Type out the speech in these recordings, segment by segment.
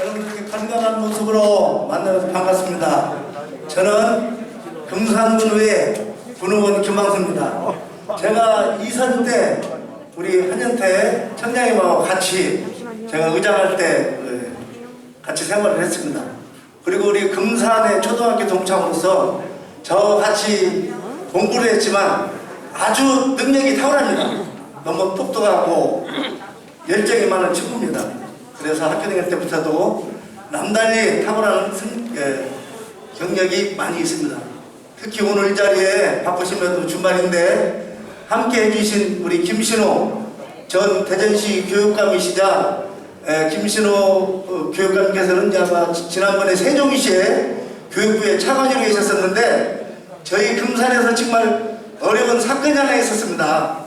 여러분들께 건강한 모습으로 만나서 반갑습니다. 저는 금산군의 군의원 김광수입니다. 제가 이선 때 우리 한현태 청장님하고 같이 제가 의장할 때 어, 같이 생활을 했습니다. 그리고 우리 금산의 초등학교 동창으로서 저 같이 공부를 했지만 아주 능력이 탁월합니다. 너무 똑똑하고 열정이 많은 친구입니다. 그래서 학교 다닐 때부터도 남달리 탁월한 승- 예, 경력이 많이 있습니다. 특히 오늘 이 자리에 바쁘시면도 주말인데 함께 해주신 우리 김신호 전 대전시 교육감이시자 에, 김신호 어, 교육감께서는 아마 지- 지난번에 세종시에 교육부에 차관으로 계셨었는데 저희 금산에서 정말 어려운 사건이 하나 있었습니다.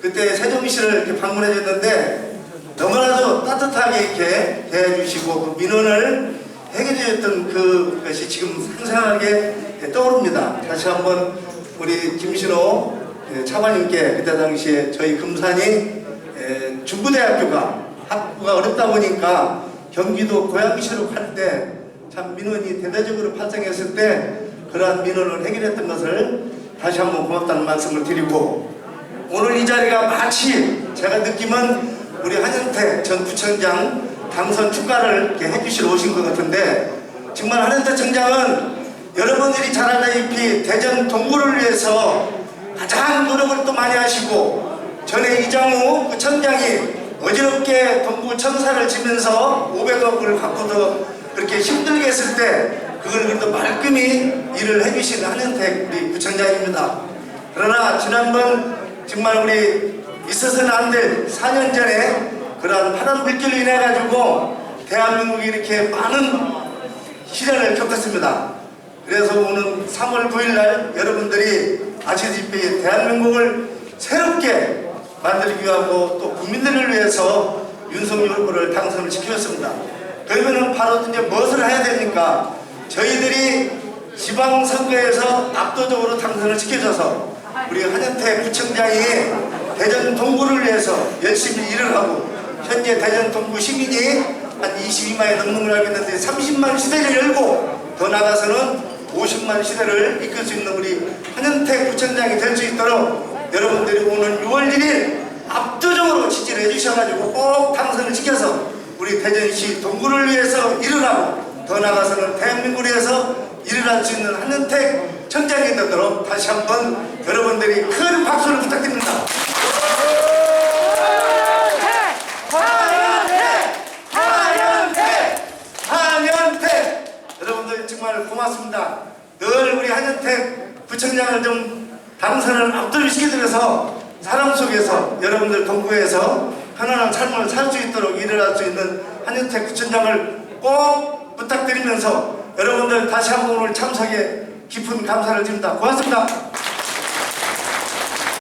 그때 세종시를 방문해 줬는데 따뜻하게 이렇게 대해주시고 그 민원을 해결해 줬던 그 것이 지금 상상하게 떠오릅니다. 다시 한번 우리 김신호 예, 차관님께 그때 당시에 저희 금산이 예, 중부대학교가 학부가 어렵다 보니까 경기도 고양시로 갈때참 민원이 대대적으로 발생했을 때 그러한 민원을 해결했던 것을 다시 한번 고맙다는 말씀을 드리고 오늘 이 자리가 마치 제가 느낌은 우리 한현태 전 구청장 당선 축가를 이렇게 해주시러 오신 것 같은데 정말 한현태 청장은 여러분들이 잘 알다시피 대전 동구를 위해서 가장 노력을 또 많이 하시고 전에 이장우 구청장이 어지럽게 동구 청사를 지면서 500억을 갖고도 그렇게 힘들게 했을 때 그걸 그래도 말끔히 일을 해주신 한현택 우리 구청장입니다. 그러나 지난번 정말 우리 있어서는 안 될 4년 전에 그러한 파란 불길로 인해 가지고 대한민국이 이렇게 많은 시련을 겪었습니다. 그래서 오는 3월 9일 날 여러분들이 아시다시피 대한민국을 새롭게 만들기 위하고 또 국민들을 위해서 윤석열 후보를 당선을 시켰습니다. 그러면은 바로 이제 무엇을 해야 됩니까? 저희들이 지방선거에서 압도적으로 당선을 시켜줘서 우리 한현태 구청장이 대전 동구를 위해서 열심히 일을 하고 현재 대전 동구 시민이 한 22만이 넘는 걸 알고 있는데 30만 시대를 열고 더 나가서는 50만 시대를 이끌 수 있는 우리 한현태 구청장이 될 수 있도록 여러분들이 오늘 6월 1일 압도적으로 지지를 해주셔가지고 꼭 당선을 시켜서 우리 대전시 동구를 위해서 일을 하고 더 나가서는 대한민국을 위해서 일을 할수 있는 한현택 청장이 되도록 다시 한번 여러분들이 큰 박수를 부탁드립니다. 여러분들 정말 고맙습니다. 늘 우리 한현택 부청장을 좀 당선을 압도를 시켜드려서 사람 속에서 여러분들 동구에서 편안한 삶을 살 수 있도록 일을 할 수 있는 한현택 구청장을 꼭 부탁드리면서 여러분들 다시 한번 오늘 참석에 깊은 감사를 드립니다. 고맙습니다.